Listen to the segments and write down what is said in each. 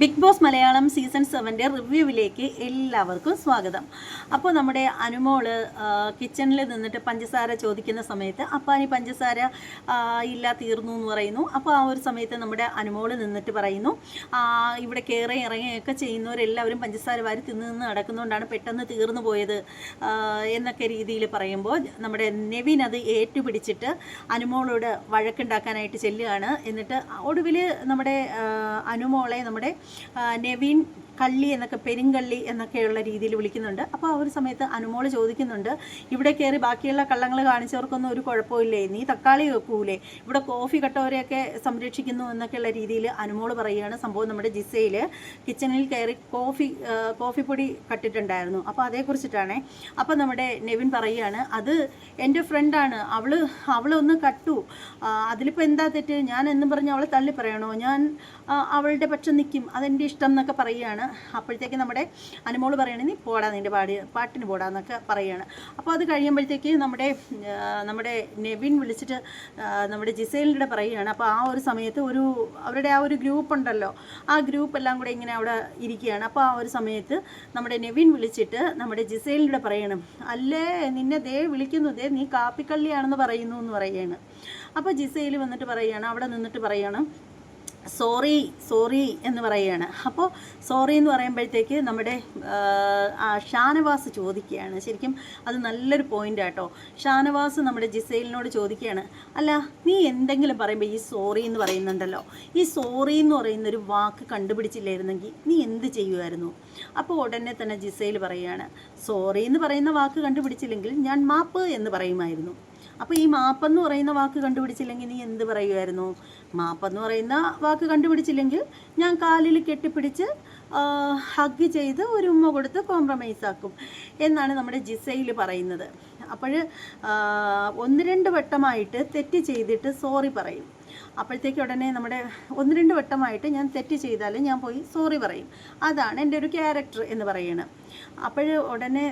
Big Boss Malayalam season സെവന്റെ റിവ്യൂവിലേക്ക് എല്ലാവർക്കും സ്വാഗതം. അപ്പോൾ നമ്മുടെ അനുമോൾ കിച്ചണിൽ നിന്നിട്ട് പഞ്ചസാര ചോദിക്കുന്ന സമയത്ത് അപ്പാനി പഞ്ചസാര ഇല്ല തീർന്നു എന്ന് പറയുന്നു. അപ്പോൾ ആ ഒരു സമയത്ത് നമ്മുടെ അനുമോൾ നിന്നിട്ട് പറയുന്നു ഇവിടെ കയറി ഇറങ്ങുകയൊക്കെ ചെയ്യുന്നവരെല്ലാവരും പഞ്ചസാര വാരി തിന്ന് നിന്ന് നടക്കുന്നതുകൊണ്ടാണ് പെട്ടെന്ന് തീർന്നു പോയത് എന്നൊക്കെ രീതിയിൽ പറയുമ്പോൾ നമ്മുടെ നെവിൻ അത് ഏറ്റുപിടിച്ചിട്ട് അനുമോളോട് വഴക്കുണ്ടാക്കാനായിട്ട് ചെല്ലുകയാണ്. എന്നിട്ട് ഒടുവിൽ നമ്മുടെ അനുമോളെ നമ്മുടെ നെവിൻ കള്ളി എന്നൊക്കെ പെരുങ്കള്ളി എന്നൊക്കെയുള്ള രീതിയിൽ വിളിക്കുന്നുണ്ട്. അപ്പോൾ ആ ഒരു സമയത്ത് അനുമോൾ ചോദിക്കുന്നുണ്ട് ഇവിടെ കയറി ബാക്കിയുള്ള കള്ളങ്ങൾ കാണിച്ചവർക്കൊന്നും ഒരു കുഴപ്പമില്ലേ? നീ തക്കാളി വെക്കൂലേ? ഇവിടെ കോഫി കട്ടവരെയൊക്കെ സംരക്ഷിക്കുന്നു എന്നൊക്കെയുള്ള രീതിയിൽ അനുമോൾ പറയുകയാണ് സംഭവം നമ്മുടെ ജിസയിൽ കിച്ചണിൽ കയറി കോഫി ആ, കോഫി പൊടി കട്ടിട്ടുണ്ടായിരുന്നു. അപ്പോൾ അതേക്കുറിച്ചിട്ടാണേ. അപ്പോൾ നമ്മുടെ നെവിൻ പറയുകയാണ് അത് എന്റെ ഫ്രണ്ടാണ്. അവൾ അവളൊന്ന് കട്ടു. അതിലിപ്പോൾ എന്താ തെറ്റ്? ഞാൻ എന്നും പറഞ്ഞ് അവളെ തള്ളി പറയണോ ഞാൻ അവളുടെ പക്ഷം നിൽക്കും അതെന്റെ ഇഷ്ടം എന്നൊക്കെ പറയുകയാണ്. അപ്പോഴത്തേക്ക് നമ്മുടെ അനുമോൾ പറയണേ നീ പോടാ നിന്റെ പാടി പാട്ടിന് പോടാ എന്നൊക്കെ പറയുകയാണ്. അപ്പോൾ അത് കഴിയുമ്പോഴത്തേക്ക് നമ്മുടെ നമ്മുടെ നെവിൻ വിളിച്ചിട്ട് നമ്മുടെ ജിസൈലിന്റെ പറയുകയാണ്. അപ്പോൾ ആ ഒരു സമയത്ത് ഒരു അവരുടെ ആ ഒരു ഗ്രൂപ്പ് ഉണ്ടല്ലോ ആ ഗ്രൂപ്പ് എല്ലാം കൂടെ ഇങ്ങനെ അവിടെ ഇരിക്കുകയാണ്. അപ്പോൾ ആ ഒരു സമയത്ത് നമ്മുടെ നെവിൻ വിളിച്ചിട്ട് നമ്മുടെ ജിസൈലിന്റെ പറയണം അല്ലേ നിന്നെ ദേ വിളിക്കുന്നു ദേ നീ കാപ്പിക്കള്ളിയാണെന്ന് പറയുന്നു എന്ന് പറയുകയാണ്. അപ്പോൾ ജിസയിൽ വന്നിട്ട് പറയുകയാണ് അവിടെ നിന്നിട്ട് പറയുകയാണ് സോറി സോറി എന്ന് പറയുകയാണ്. അപ്പോൾ സോറി എന്ന് പറയുമ്പോഴത്തേക്ക് നമ്മുടെ ഷാനവാസ് ചോദിക്കുകയാണ്. ശരിക്കും അത് നല്ലൊരു പോയിന്റ് ആട്ടോ. ഷാനവാസ് നമ്മുടെ ജിസൈലിനോട് ചോദിക്കുകയാണ് അല്ല നീ എന്തെങ്കിലും പറയുമ്പോൾ ഈ സോറി എന്ന് പറയുന്നുണ്ടല്ലോ. ഈ സോറി എന്ന് പറയുന്നൊരു വാക്ക് കണ്ടുപിടിച്ചില്ലായിരുന്നെങ്കിൽ നീ എന്ത് ചെയ്യുമായിരുന്നു? അപ്പോൾ ഉടനെ തന്നെ ജിസൈൽ പറയുകയാണ് സോറി എന്ന് പറയുന്ന വാക്ക് കണ്ടുപിടിച്ചില്ലെങ്കിൽ ഞാൻ മാപ്പ് എന്ന് പറയുമായിരുന്നു. അപ്പോൾ ഈ മാപ്പെന്ന് പറയുന്ന വാക്ക് കണ്ടുപിടിച്ചില്ലെങ്കിൽ നീ എന്ത് പറയുമായിരുന്നു മാപ്പെന്ന് പറയുന്ന വാക്ക് കണ്ടുപിടിച്ചില്ലെങ്കിൽ ഞാൻ കാലിൽ കെട്ടിപ്പിടിച്ച് ഹഗ് ചെയ്ത് ഒരു ഉമ്മ കൊടുത്ത് കോംപ്രമൈസ് ആക്കും. എന്നാണ് നമ്മുടെ ജിസയിൽ പറയുന്നത്. അപ്പോൾ ഒന്ന് രണ്ട് വട്ടമായിട്ട് തെറ്റ് ചെയ്തിട്ട് സോറി പറയും. അപ്പോഴത്തേക്ക് ഉടനെ നമ്മുടെ ഒന്ന് രണ്ട് വട്ടമായിട്ട് ഞാൻ തെറ്റ് ചെയ്താൽ ഞാൻ പോയി സോറി പറയും. അതാണ് എന്റെ ഒരു ക്യാരക്ടർ എന്ന് പറയുന്നത് അപ്പോൾ ഉടനെ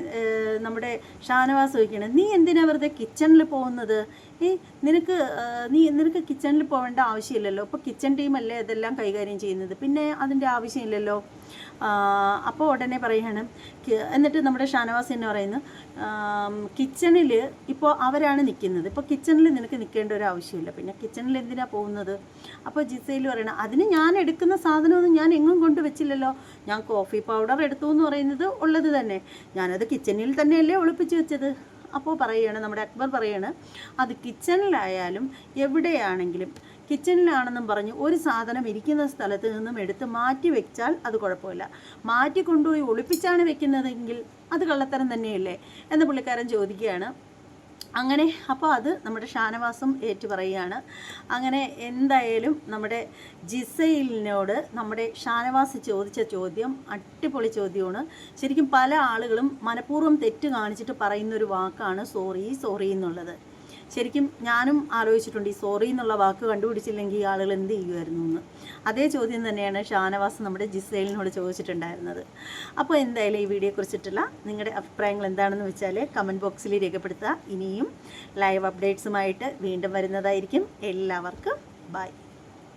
നമ്മുടെ ഷാനവാസ് ചോദിക്കണം നീ എന്തിനാ വെറുതെ കിച്ചണിൽ പോകുന്നത്? ഈ നിനക്ക് നീ നിനക്ക് കിച്ചണിൽ പോകേണ്ട ആവശ്യമില്ലല്ലോ. ഇപ്പോൾ കിച്ചൺ ടീമല്ലേ ഇതെല്ലാം കൈകാര്യം ചെയ്യുന്നത്. പിന്നെ അതിന്റെ ആവശ്യമില്ലല്ലോ. അപ്പോൾ ഉടനെ പറയുകയാണ് എന്നിട്ട് നമ്മുടെ ഷാനവാസ് എന്ന് പറയുന്നു കിച്ചണിൽ ഇപ്പോൾ അവരാണ് നിൽക്കുന്നത് ഇപ്പോൾ കിച്ചണിൽ നിനക്ക് നിൽക്കേണ്ട ഒരു ആവശ്യമില്ല. പിന്നെ കിച്ചണിൽ എന്തിനാണ് പോകുന്നത്. അപ്പോൾ ജിസയിൽ പറയണം അതിന് ഞാൻ എടുക്കുന്ന സാധനമൊന്നും ഞാൻ എങ്ങും കൊണ്ട് വെച്ചില്ലല്ലോ ഞാൻ കോഫി പൗഡർ എടുത്തു എന്ന് പറയുന്നത് ഉള്ളത് തന്നെ. ഞാനത് കിച്ചണിൽ തന്നെയല്ലേ ഒളിപ്പിച്ച് വെച്ചത്. അപ്പോൾ പറയുകയാണ് നമ്മുടെ അക്ബർ പറയാണ് അത് കിച്ചണിലായാലും എവിടെയാണെങ്കിലും കിച്ചണിലാണെന്നും പറഞ്ഞ് ഒരു സാധനം ഇരിക്കുന്ന സ്ഥലത്ത് നിന്നും എടുത്ത് മാറ്റി വെച്ചാൽ അത് കുഴപ്പമില്ല. മാറ്റി കൊണ്ടുപോയി ഒളിപ്പിച്ചാണ് വെക്കുന്നതെങ്കിൽ അത് കള്ളത്തരം തന്നെയല്ലേ? എന്ന് പുള്ളിക്കാരൻ ചോദിക്കുകയാണ്. അങ്ങനെ അപ്പോൾ അത് നമ്മുടെ ഷാനവാസം ഏറ്റു പറയുകയാണ്. അങ്ങനെ എന്തായാലും നമ്മുടെ ജിസയിലിനോട് നമ്മുടെ ഷാനവാസ് ചോദിച്ച ചോദ്യം അടിപൊളി ചോദ്യമാണ്. ശരിക്കും പല ആളുകളും മനഃപൂർവം തെറ്റ് കാണിച്ചിട്ട് പറയുന്നൊരു വാക്കാണ് സോറി സോറി എന്നുള്ളത്. ശരിക്കും ഞാനും ആലോചിച്ചിട്ടുണ്ട് ഈ സോറി എന്നുള്ള വാക്ക് കണ്ടുപിടിച്ചില്ലെങ്കിൽ ആളുകൾ എന്ത് ചെയ്യുമായിരുന്നു എന്ന്. അതേ ചോദ്യം തന്നെയാണ് ഷാനവാസ് നമ്മുടെ ജിസൈലിനോട് ചോദിച്ചിട്ടുണ്ടായിരുന്നത്. അപ്പോൾ എന്തായാലും ഈ വീഡിയോയെക്കുറിച്ചിട്ടുള്ള നിങ്ങളുടെ അഭിപ്രായങ്ങൾ എന്താണെന്ന് വെച്ചാൽ കമന്റ് ബോക്സിൽ രേഖപ്പെടുത്തുക. ഇനിയും ലൈവ് അപ്ഡേറ്റ്സുമായിട്ട് വീണ്ടും വരുന്നതായിരിക്കും. എല്ലാവർക്കും ബൈ